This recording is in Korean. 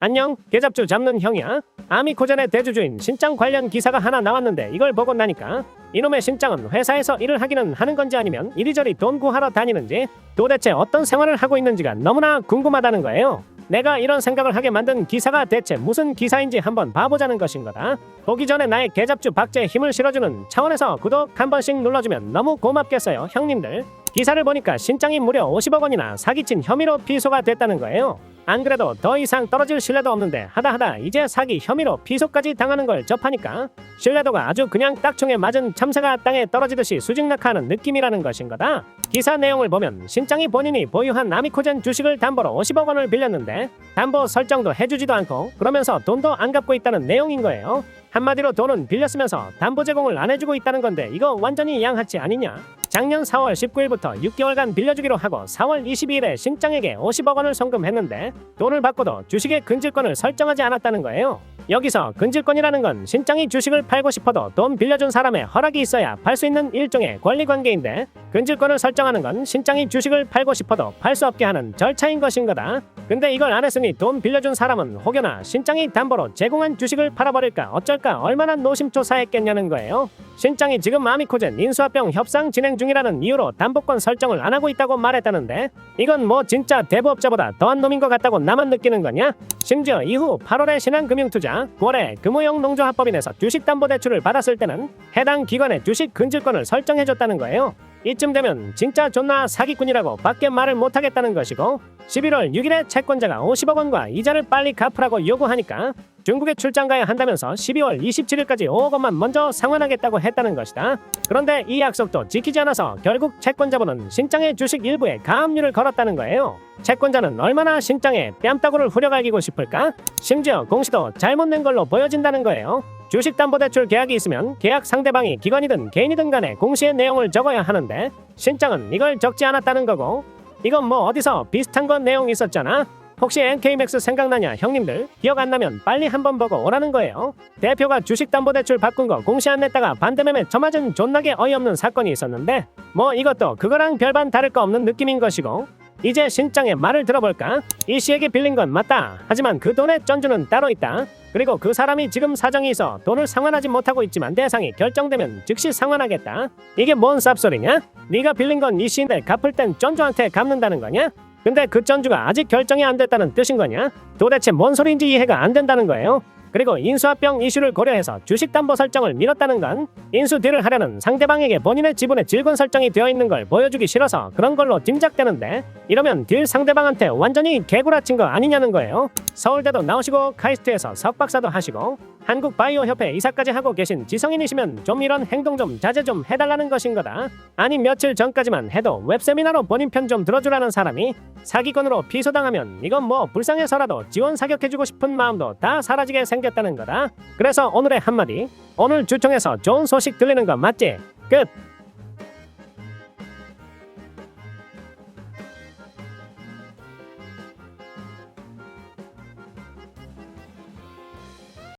안녕, 개잡주 잡는 형이야. 아미코젠의 대주주인 신짱 관련 기사가 하나 나왔는데 이걸 보고 나니까 이놈의 신짱은 회사에서 일을 하기는 하는 건지 아니면 이리저리 돈 구하러 다니는지 도대체 어떤 생활을 하고 있는지가 너무나 궁금하다는 거예요. 내가 이런 생각을 하게 만든 기사가 대체 무슨 기사인지 한번 봐보자는 것인 거다. 보기 전에 나의 개잡주 박제에 힘을 실어주는 차원에서 구독 한 번씩 눌러주면 너무 고맙겠어요, 형님들. 기사를 보니까 신짱이 무려 50억 원이나 사기친 혐의로 피소가 됐다는 거예요. 안 그래도 더 이상 떨어질 신뢰도 없는데 하다 하다 이제 사기 혐의로 피소까지 당하는 걸 접하니까 신뢰도가 아주 그냥 딱총에 맞은 참새가 땅에 떨어지듯이 수직낙하하는 느낌이라는 것인 거다. 기사 내용을 보면 신짱이 본인이 보유한 아미코젠 주식을 담보로 50억 원을 빌렸는데 담보 설정도 해주지도 않고 그러면서 돈도 안 갚고 있다는 내용인 거예요. 한마디로 돈은 빌렸으면서 담보 제공을 안 해주고 있다는 건데 이거 완전히 양아치 아니냐? 작년 4월 19일부터 6개월간 빌려주기로 하고 4월 22일에 신짱에게 50억 원을 송금했는데 돈을 받고도 주식의 근질권을 설정하지 않았다는 거예요. 여기서 근질권이라는 건 신짱이 주식을 팔고 싶어도 돈 빌려준 사람의 허락이 있어야 팔 수 있는 일종의 권리 관계인데 근질권을 설정하는 건 신짱이 주식을 팔고 싶어도 팔 수 없게 하는 절차인 것인 거다. 근데 이걸 안 했으니 돈 빌려준 사람은 혹여나 신짱이 담보로 제공한 주식을 팔아버릴까 어쩔까 얼마나 노심초사했겠냐는 거예요. 신짱이 지금 아미코젠 인수합병 협상 진행 중이라는 이유로 담보권 설정을 안 하고 있다고 말했다는데 이건 뭐 진짜 대부업자보다 더한 놈인 것 같다고 나만 느끼는 거냐? 심지어 이후 8월에 신한금융투자, 9월에 금호영 농조합법인에서 주식담보대출을 받았을 때는 해당 기관의 주식 근질권을 설정해줬다는 거예요. 이쯤 되면 진짜 존나 사기꾼이라고 밖에 말을 못하겠다는 것이고 11월 6일에 채권자가 50억 원과 이자를 빨리 갚으라고 요구하니까 중국에 출장 가야 한다면서 12월 27일까지 5억 원만 먼저 상환하겠다고 했다는 것이다. 그런데 이 약속도 지키지 않아서 결국 채권자분은 신장의 주식 일부에 가압류를 걸었다는 거예요. 채권자는 얼마나 신장에 뺨따구를 후려갈기고 싶을까? 심지어 공시도 잘못 낸 걸로 보여진다는 거예요. 주식담보대출 계약이 있으면 계약 상대방이 기관이든 개인이든 간에 공시의 내용을 적어야 하는데 신장은 이걸 적지 않았다는 거고 이건 뭐 어디서 비슷한 건 내용 있었잖아. 혹시 NK맥스 생각나냐 형님들 기억 안 나면 빨리 한번 보고 오라는 거예요. 대표가 주식담보대출 바꾼 거 공시 안 냈다가 반대매매 쳐맞은 존나게 어이없는 사건이 있었는데 뭐 이것도 그거랑 별반 다를 거 없는 느낌인 것이고 이제 신짱의 말을 들어볼까? 이 씨에게 빌린 건 맞다. 하지만 그 돈의 전주는 따로 있다. 그리고 그 사람이 지금 사정이 있어 돈을 상환하지 못하고 있지만 대상이 결정되면 즉시 상환하겠다. 이게 뭔 쌉소리냐? 네가 빌린 건 이 씨인데 갚을 땐 전주한테 갚는다는 거냐? 근데 그 전주가 아직 결정이 안 됐다는 뜻인 거냐? 도대체 뭔 소리인지 이해가 안 된다는 거예요. 그리고 인수합병 이슈를 고려해서 주식담보 설정을 미뤘다는 건 인수 딜을 하려는 상대방에게 본인의 지분의 질권 설정이 되어 있는 걸 보여주기 싫어서 그런 걸로 짐작되는데 이러면 딜 상대방한테 완전히 개구라친 거 아니냐는 거예요. 서울대도 나오시고 카이스트에서 석박사도 하시고 한국 바이오 협회 이사까지 하고 계신 지성인이시면 좀 이런 행동 좀 자제 좀 해달라는 것인 거다. 아니 며칠 전까지만 해도 웹 세미나로 본인 편 좀 들어주라는 사람이 사기꾼으로 피소당하면 이건 뭐 불쌍해서라도 지원 사격해주고 싶은 마음도 다 사라지게 생겼다는 거다. 그래서 오늘의 한마디 오늘 주총에서 좋은 소식 들리는 거 맞지? 끝.